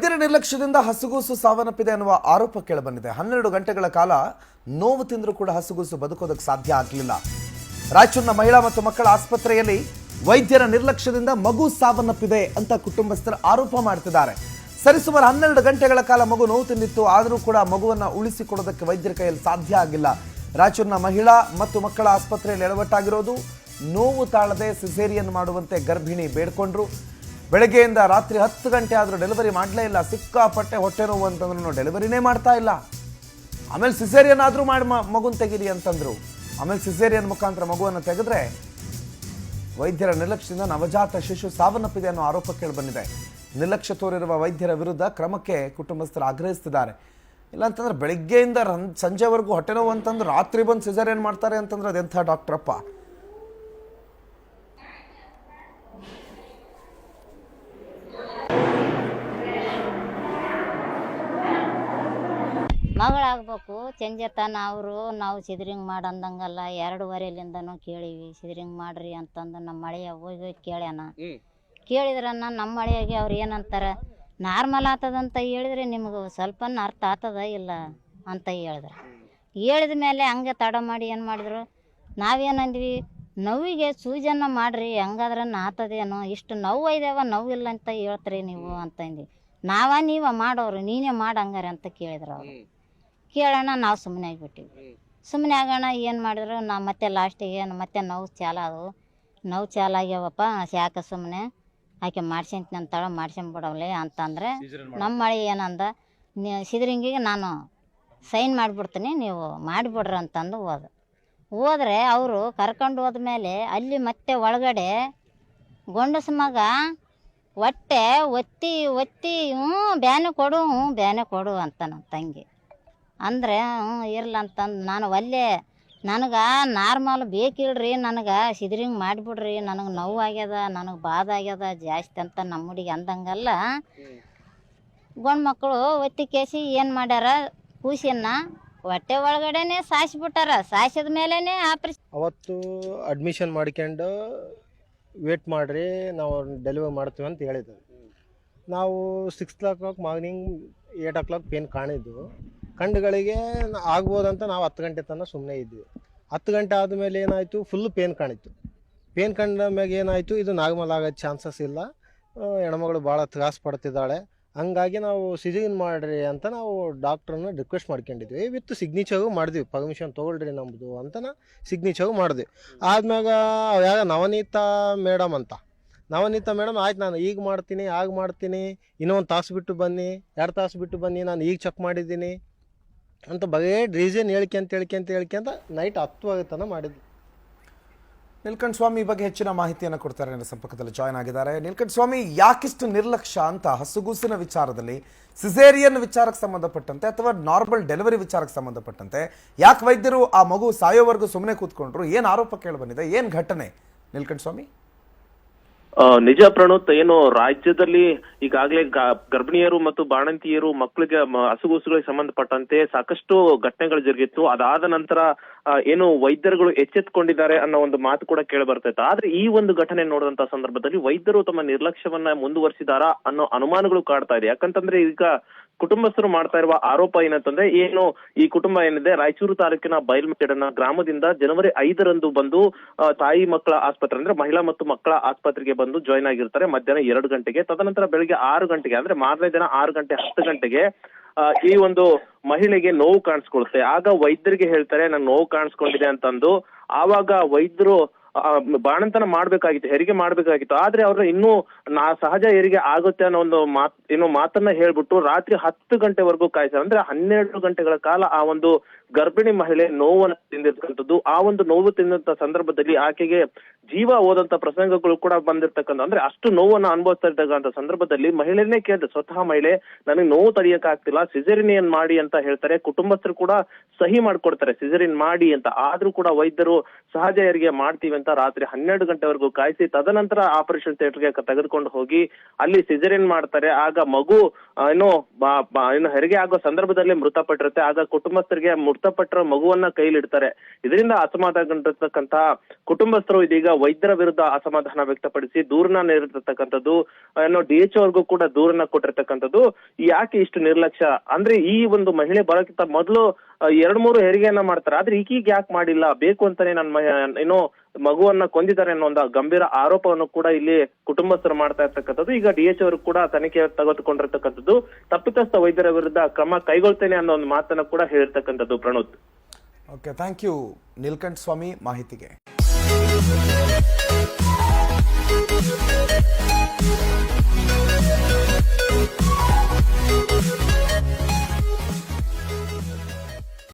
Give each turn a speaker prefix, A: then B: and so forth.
A: ವೈದ್ಯರ ನಿರ್ಲಕ್ಷ್ಯದಿಂದ ಹಸುಗೂಸು ಸಾವನ್ನಪ್ಪಿದೆ ಅನ್ನುವ ಆರೋಪ ಕೇಳಬಂದಿದೆ. ಹನ್ನೆರಡು ಗಂಟೆಗಳ ಕಾಲ ನೋವು ತಿಂದರೂ ಕೂಡ ಹಸುಗೂಸು ಬದುಕೋದಕ್ಕೆ ಸಾಧ್ಯ ಆಗಲಿಲ್ಲ. ರಾಯಚೂರಿನ ಮಹಿಳಾ ಮತ್ತು ಮಕ್ಕಳ ಆಸ್ಪತ್ರೆಯಲ್ಲಿ ವೈದ್ಯರ ನಿರ್ಲಕ್ಷ್ಯದಿಂದ ಮಗು ಸಾವನ್ನಪ್ಪಿದೆ ಅಂತ ಕುಟುಂಬಸ್ಥರು ಆರೋಪ ಮಾಡ್ತಿದ್ದಾರೆ. ಸರಿಸುಮಾರು ಹನ್ನೆರಡು ಗಂಟೆಗಳ ಕಾಲ ಮಗು ನೋವು ತಿಂದಿತ್ತು, ಆದರೂ ಕೂಡ ಮಗುವನ್ನು ಉಳಿಸಿಕೊಡೋದಕ್ಕೆ ವೈದ್ಯರ ಕೈಯಲ್ಲಿ ಸಾಧ್ಯ ಆಗಿಲ್ಲ. ರಾಯಚೂರಿನ ಮಹಿಳಾ ಮತ್ತು ಮಕ್ಕಳ ಆಸ್ಪತ್ರೆಯಲ್ಲಿ ಎಳವಟ್ಟಾಗಿರೋದು ನೋವು ತಾಳದೆ ಸಿಸೇರಿಯನ್ ಮಾಡುವಂತೆ ಗರ್ಭಿಣಿ ಬೇಡ್ಕೊಂಡ್ರು. ಬೆಳಗ್ಗೆಯಿಂದ ರಾತ್ರಿ ಹತ್ತು ಗಂಟೆ ಆದರೂ ಡೆಲಿವರಿ ಮಾಡಲೇ ಇಲ್ಲ. ಸಿಕ್ಕಾಪಟ್ಟೆ ಹೊಟ್ಟೆ ನೋವು ಅಂತಂದ್ರೂ ಡೆಲಿವರಿನೇ ಮಾಡ್ತಾ ಇಲ್ಲ. ಆಮೇಲೆ ಸಿಸೇರಿಯನ್ ಆದರೂ ಮಾಡಿ ಮಗುನ ತೆಗೀರಿ ಅಂತಂದರು. ಆಮೇಲೆ ಸಿಸೇರಿಯನ್ ಮುಖಾಂತರ ಮಗುವನ್ನು ತೆಗೆದ್ರೆ ವೈದ್ಯರ ನಿರ್ಲಕ್ಷ್ಯದಿಂದ ನವಜಾತ ಶಿಶು ಸಾವನ್ನಪ್ಪಿದೆ ಅನ್ನೋ ಆರೋಪ ಕೇಳಿಬಂದಿದೆ ನಿರ್ಲಕ್ಷ್ಯ ತೋರಿರುವ ವೈದ್ಯರ ವಿರುದ್ಧ ಕ್ರಮಕ್ಕೆ ಕುಟುಂಬಸ್ಥರು ಆಗ್ರಹಿಸ್ತಿದ್ದಾರೆ. ಇಲ್ಲಾಂತಂದ್ರೆ ಬೆಳಗ್ಗೆಯಿಂದ ಸಂಜೆವರೆಗೂ ಹೊಟ್ಟೆ ನೋವು ಅಂತಂದ್ರೆ ರಾತ್ರಿ ಬಂದು ಸಿಸೇರಿಯನ್ ಮಾಡ್ತಾರೆ ಅಂತಂದ್ರೆ ಅದೆಂಥ ಡಾಕ್ಟ್ರಪ್ಪ?
B: ಮಗಳಾಗ್ಬೇಕು ಚಂಜತನ ಅವರು ನಾವು ಸಿದ್ರಿಂಗ್ ಮಾಡಿ ಅಂದಂಗಲ್ಲ ಎರಡೂವರೆಲಿಂದನೂ ಕೇಳೀವಿ ಸಿದ್ರಿಂಗ್ ಮಾಡ್ರಿ ಅಂತಂದು ನಮ್ಮ ಮಳೆಯ ಹೋಗಿ ಹೋಗಿ ಕೇಳ್ಯಾನ. ಕೇಳಿದ್ರನ್ನ ನಮ್ಮ ಮಳೆಯಾಗಿ ಅವ್ರು ಏನಂತಾರೆ ನಾರ್ಮಲ್ ಆತದಂತ ಹೇಳಿದ್ರೆ ನಿಮಗೆ ಸ್ವಲ್ಪ ಅರ್ಥ ಆತದ ಇಲ್ಲ ಅಂತ ಹೇಳಿದ್ರು. ಹೇಳಿದ ಮೇಲೆ ಹಂಗೆ ತಡ ಮಾಡಿ ಏನು ಮಾಡಿದ್ರು ನಾವೇನಂದ್ವಿ ನೋವಿಗೆ ಸೂಜನ್ನ ಮಾಡ್ರಿ ಹಂಗಾದ್ರೆ ಆತದೇನೋ ಇಷ್ಟು ನೋವು ಇದಾವ ನೋವಿಲ್ಲ ಅಂತ ಹೇಳ್ತೀರಿ ನೀವು ಅಂತಂದ್ವಿ. ನಾವ ನೀವ ಮಾಡೋರು ನೀನೇ ಮಾಡಂಗಾರೆ ಅಂತ ಕೇಳಿದ್ರು ಅವ್ರು. ಕೇಳೋಣ ನಾವು ಸುಮ್ಮನೆ ಆಗಿಬಿಟ್ಟಿವಿ. ಸುಮ್ಮನೆ ಆಗೋಣ ಏನು ಮಾಡಿದ್ರು ನಾ ಮತ್ತೆ ಲಾಸ್ಟಿಗೆ ಏನು ಮತ್ತೆ ನೋವು ಚಾಲ ಅದು. ನೋವು ಚಾಲ ಆಗ್ಯಾವಪ್ಪ ಯಾಕೆ ಸುಮ್ಮನೆ ಆಕೆ ಮಾಡ್ಸ್ಯಂತ ಅಂತಾಳ ಮಾಡ್ಸ್ಕೊಂಬಿಡವ್ಲೆ ಅಂತಂದ್ರೆ ನಮ್ಮ ಮಳೆ ಏನಂದ ನೀ ಸಿದ್ರಿಂಗಿಗೆ ನಾನು ಸೈನ್ ಮಾಡಿಬಿಡ್ತೀನಿ ನೀವು ಮಾಡಿಬಿಡ್ರಿ ಅಂತಂದು ಹೋದ. ಹೋದ್ರೆ ಅವರು ಕರ್ಕೊಂಡು ಹೋದ್ಮೇಲೆ ಅಲ್ಲಿ ಮತ್ತೆ ಒಳಗಡೆ ಗೊಂಡಸ ಮಗ ಹೊಟ್ಟೆ ಒತ್ತಿ ಒತ್ತಿ ಹ್ಞೂ ಬ್ಯಾನೆ ಕೊಡು ಹ್ಞೂ ಬ್ಯಾನೆ ಕೊಡು ಅಂತ ನನ್ನ ತಂಗಿ. ಅಂದರೆ ಇರಲ್ಲ ಇರ್ಲ ಅಂತಂದು ನಾನು ಒಲ್ಲೆ ನನಗೆ ನಾರ್ಮಲ್ ಬೇಕಿಲ್ರಿ ನನಗೆ ಸಿದ್ರಿಂಗ್ ಮಾಡಿಬಿಡ್ರಿ ನನಗೆ ನೋವು ಆಗ್ಯದ ನನಗೆ ಬಾಧ ಆಗ್ಯದ ಜಾಸ್ತಿ ಅಂತ ನಮ್ಮ ಹುಡುಗಿ ಅಂದಂಗಲ್ಲ. ಗಂಡು ಮಕ್ಕಳು ಒತ್ತಿ ಕೇಸಿ ಏನು ಮಾಡ್ಯಾರ ಕೂಸಿನ ಹೊಟ್ಟೆ ಒಳಗಡೆನೆ ಸಾಯಿಸ್ಬಿಟ್ಟಾರ ಸಾಯಿಸಿದ ಮೇಲೇ ಆಪ್ರೇಷನ್
C: ಅವತ್ತು ಅಡ್ಮಿಷನ್ ಮಾಡ್ಕೊಂಡು ವೇಟ್ ಮಾಡಿರಿ ನಾವು ಡೆಲಿವರಿ ಮಾಡ್ತೀವಿ ಅಂತ ಹೇಳಿದ್ವಿ ನಾವು six o'clock morning eight o'clock pain ಕಾಣಿದ್ದು ಕಂಡುಗಳಿಗೆ ಆಗ್ಬೋದಂತ ನಾವು ಹತ್ತು ಗಂಟೆ ತನಕ ಸುಮ್ಮನೆ ಇದ್ವಿ. ಹತ್ತು ಗಂಟೆ ಆದಮೇಲೆ ಏನಾಯಿತು? Full pain ಕಾಣಿತ್ತು. ಪೇನ್ ಕಂಡ ಮ್ಯಾಗ ಏನಾಯಿತು? ಇದು ನಾಗಮಲ್ ಆಗೋ ಚಾನ್ಸಸ್ ಇಲ್ಲ. ಹೆಣ್ಮಗಳು ಭಾಳ ತ್ರಾಸು ಪಡ್ತಿದ್ದಾಳೆ. ಹಂಗಾಗಿ ನಾವು ಸಿಜಿನ್ ಮಾಡ್ರಿ ಅಂತ ನಾವು ಡಾಕ್ಟ್ರನ್ನ ರಿಕ್ವೆಸ್ಟ್ ಮಾಡ್ಕೊಂಡಿದ್ವಿ. ವಿತ್ ಸಿಗ್ನೇಚರ್ ಮಾಡಿದ್ವಿ. ಪರ್ಮಿಷನ್ ತೊಗೊಳ್ರಿ ನಮ್ಮದು ಅಂತನ ಸಿಗ್ನೇಚರ್ ಮಾಡಿದ್ವಿ ಆದ್ಮ್ಯಾಗ ಯಾರ ನವನೀತಾ ಮೇಡಮ್ ಅಂತ. ನವನೀತಾ ಮೇಡಮ್ ಆಯ್ತು ನಾನು ಈಗ ಮಾಡ್ತೀನಿ, ಆಗ ಮಾಡ್ತೀನಿ. ಇನ್ನೊಂದು ತಾಸು ಬಿಟ್ಟು ಬನ್ನಿ. ಎರಡು ತಾಸು ಬಿಟ್ಟು ಬನ್ನಿ. ನಾನು ಈಗ ಚೆಕ್ ಮಾಡಿದ್ದೀನಿ. ಅಂತ ಬರೇ ರೀಸನ್ ಹೇಳ್ಕೊಂತ ಹೇಳ್ಕೊಂತ ಹೇಳ್ಕೊಂತ ನೈಟ್ ಹತ್ತು ತನಕ ಮಾಡಿದ್ವಿ
A: ನೀಲ್ಕಂಠ ಸ್ವಾಮಿ ಬಗ್ಗೆ ಹೆಚ್ಚಿನ ಮಾಹಿತಿಯನ್ನು ಕೊಡ್ತಾರೆ. ನನ್ನ ಸಂಪರ್ಕದಲ್ಲಿ ಜಾಯ್ನ್ ಆಗಿದ್ದಾರೆ. ನೀಲ್ಕಂಠ ಸ್ವಾಮಿ, ಯಾಕಿಷ್ಟು ನಿರ್ಲಕ್ಷ್ಯ ಅಂತ ಹಸುಗೂಸಿನ ವಿಚಾರದಲ್ಲಿ ಸಿಸೇರಿಯನ್ ವಿಚಾರಕ್ಕೆ ಸಂಬಂಧಪಟ್ಟಂತೆ ಅಥವಾ ನಾರ್ಮಲ್ ಡೆಲಿವರಿ ವಿಚಾರಕ್ಕೆ ಸಂಬಂಧಪಟ್ಟಂತೆ ಯಾಕೆ ವೈದ್ಯರು ಆ ಮಗು ಸಾಯೋವರೆಗೂ ಸುಮ್ಮನೆ ಕೂತ್ಕೊಂಡ್ರು? ಏನು ಆರೋಪ ಕೇಳಿ ಬಂದಿದೆ? ಏನು ಘಟನೆ? ನೀಲ್ಕಂಠ ಸ್ವಾಮಿ?
D: ನಿಜ ಪ್ರಣೋತ್, ಏನು ರಾಜ್ಯದಲ್ಲಿ ಈಗಾಗಲೇ ಗರ್ಭಿಣಿಯರು ಮತ್ತು ಬಾಣಂತಿಯರು ಮಕ್ಕಳಿಗೆ ಹಸುಗುಸುಗಳಿಗೆ ಸಂಬಂಧಪಟ್ಟಂತೆ ಸಾಕಷ್ಟು ಘಟನೆಗಳು ಜರುಗಿತ್ತು. ಅದಾದ ನಂತರ ಏನು ವೈದ್ಯರುಗಳು ಎಚ್ಚೆತ್ಕೊಂಡಿದ್ದಾರೆ ಅನ್ನೋ ಒಂದು ಮಾತು ಕೂಡ ಕೇಳಿ ಬರ್ತೈತೆ. ಆದ್ರೆ ಈ ಒಂದು ಘಟನೆ ನೋಡಿದಂತ ಸಂದರ್ಭದಲ್ಲಿ ವೈದ್ಯರು ತಮ್ಮ ನಿರ್ಲಕ್ಷ್ಯವನ್ನ ಮುಂದುವರಿಸಿದಾರಾ ಅನ್ನೋ ಅನುಮಾನಗಳು ಕಾಡ್ತಾ ಇದೆ. ಯಾಕಂತಂದ್ರೆ ಈಗ ಕುಟುಂಬಸ್ಥರು ಮಾಡ್ತಾ ಇರುವ ಆರೋಪ ಏನಂತಂದ್ರೆ, ಏನು ಈ ಕುಟುಂಬ ಏನಿದೆ, ರಾಯಚೂರು ತಾಲೂಕಿನ ಬೈಲ್ಮೆಟ್ಟಡನ ಗ್ರಾಮದಿಂದ ಜನವರಿ ಐದರಂದು ಬಂದು ತಾಯಿ ಮಕ್ಕಳ ಆಸ್ಪತ್ರೆ, ಅಂದ್ರೆ ಮಹಿಳಾ ಮತ್ತು ಮಕ್ಕಳ ಆಸ್ಪತ್ರೆಗೆ ಬಂದು ಜಾಯ್ನ್ ಆಗಿರ್ತಾರೆ. ಮಧ್ಯಾಹ್ನ ಎರಡು ಗಂಟೆಗೆ, ತದನಂತರ ಬೆಳಿಗ್ಗೆ ಆರು ಗಂಟೆಗೆ, ಅಂದ್ರೆ ಮಾರನೇ ದಿನ ಆರು ಗಂಟೆ ಹತ್ತು ಗಂಟೆಗೆ ಈ ಒಂದು ಮಹಿಳೆಗೆ ನೋವು ಕಾಣಿಸ್ಕೊಳುತ್ತೆ ಆಗ ವೈದ್ಯರಿಗೆ ಹೇಳ್ತಾರೆ ನಾನು ನೋವು ಕಾಣಿಸ್ಕೊಂಡಿದೆ ಅಂತಂದು. ಆವಾಗ ವೈದ್ಯರು ಬಾಣಂತನ ಮಾಡ್ಬೇಕಾಗಿತ್ತು, ಹೆರಿಗೆ ಮಾಡ್ಬೇಕಾಗಿತ್ತು. ಆದ್ರೆ ಅವ್ರ ಇನ್ನೂ ನಾ ಸಹಜ ಹೆರಿಗೆ ಆಗುತ್ತೆ ಅನ್ನೋ ಒಂದು ಮಾತ್ ಏನೋ ಮಾತನ್ನ ಹೇಳ್ಬಿಟ್ಟು ರಾತ್ರಿ ಹತ್ತು ಗಂಟೆವರೆಗೂ ಕಾಯ್ತಾರೆ. ಅಂದ್ರೆ ಹನ್ನೆರಡು ಗಂಟೆಗಳ ಕಾಲ ಆ ಒಂದು ಗರ್ಭಿಣಿ ಮಹಿಳೆ ನೋವನ್ನು ತಿಂದಿರ್ತಕ್ಕಂಥದ್ದು, ಆ ಒಂದು ನೋವು ತಿಂದಂತ ಸಂದರ್ಭದಲ್ಲಿ ಆಕೆಗೆ ಜೀವ ಹೋದಂತ ಪ್ರಸಂಗಗಳು ಕೂಡ ಬಂದಿರ್ತಕ್ಕಂಥ ಅಂದ್ರೆ ಅಷ್ಟು ನೋವನ್ನು ಅನುಭವಿಸ್ತಾ ಇರ್ತಕ್ಕಂಥ ಸಂದರ್ಭದಲ್ಲಿ ಮಹಿಳೆನೇ ಕೇಳಿದೆ, ಸ್ವತಃ ಮಹಿಳೆ, ನನಗೆ ನೋವು ತಡೆಯಕ್ ಆಗ್ತಿಲ್ಲ ಸಿಜರಿನಿಯನ್ ಮಾಡಿ ಅಂತ ಹೇಳ್ತಾರೆ. ಕುಟುಂಬಸ್ಥರು ಕೂಡ ಸಹಿ ಮಾಡ್ಕೊಡ್ತಾರೆ ಸಿಜರಿನ್ ಮಾಡಿ ಅಂತ. ಆದ್ರೂ ಕೂಡ ವೈದ್ಯರು ಸಹಜ ಹೆರಿಗೆ ಮಾಡ್ತೀವಿ ಅಂತ ರಾತ್ರಿ ಹನ್ನೆರಡು ಗಂಟೆವರೆಗೂ ಕಾಯಿಸಿ, ತದನಂತರ ಆಪರೇಷನ್ ಥಿಯೇಟರ್ಗೆ ತೆಗೆದುಕೊಂಡು ಹೋಗಿ ಅಲ್ಲಿ ಸಿಜರಿನ್ ಮಾಡ್ತಾರೆ. ಆಗ ಮಗು ಏನು ಏನು ಹೆರಿಗೆ ಆಗೋ ಸಂದರ್ಭದಲ್ಲಿ ಮೃತಪಟ್ಟಿರುತ್ತೆ. ಆಗ ಕುಟುಂಬಸ್ಥರಿಗೆ ಮೃತಪಟ್ಟಿರೋ ಮಗುವನ್ನ ಕೈಲಿಡ್ತಾರೆ. ಇದರಿಂದ ಅಸಮಾಧಾನಗೊಂಡಿರ್ತಕ್ಕಂತಹ ಕುಟುಂಬಸ್ಥರು ಇದೀಗ ವೈದ್ಯರ ವಿರುದ್ಧ ಅಸಮಾಧಾನ ವ್ಯಕ್ತಪಡಿಸಿ ದೂರನ ನೀಡಿರ್ತಕ್ಕಂಥದ್ದು, ಏನೋ ಡಿ ಎಚ್ ಅವ್ರಿಗೂ ಕೂಡ ದೂರನ್ನ ಕೊಟ್ಟಿರ್ತಕ್ಕಂಥದ್ದು. ಯಾಕೆ ಇಷ್ಟು ನಿರ್ಲಕ್ಷ್ಯ? ಅಂದ್ರೆ ಈ ಒಂದು ಮಹಿಳೆ ಬರೋಕ್ಕಿಂತ ಮೊದಲು ಎರಡ್ ಮೂರು ಹೆರಿಗೆಯನ್ನ ಮಾಡ್ತಾರೆ. ಆದ್ರೆ ಈಗೀಗ ಯಾಕೆ ಮಾಡಿಲ್ಲ? ಬೇಕು ಅಂತಾನೆ ನನ್ನ ಏನೋ ಮಗುವನ್ನ ಕೊಂದಿದ್ದಾರೆ ಅನ್ನೋ ಒಂದು ಗಂಭೀರ ಆರೋಪವನ್ನು ಕೂಡ ಇಲ್ಲಿ ಕುಟುಂಬಸ್ಥರು ಮಾಡ್ತಾ ಇರ್ತಕ್ಕಂಥದ್ದು. ಈಗ ಡಿ ಎಚ್ ಅವರು ಕೂಡ ತನಿಖೆ ತೆಗೆದುಕೊಂಡಿರ್ತಕ್ಕಂಥದ್ದು. ತಪ್ಪಿತಸ್ಥ ವೈದ್ಯರ ವಿರುದ್ಧ ಕ್ರಮ ಕೈಗೊಳ್ತೇನೆ ಅನ್ನೋ ಒಂದು ಮಾತನ್ನ ಕೂಡ ಹೇಳಿರ್ತಕ್ಕಂಥದ್ದು Pranoth.
A: Okay thank you Neelkanth Swamy ಮಾಹಿತಿಗೆ.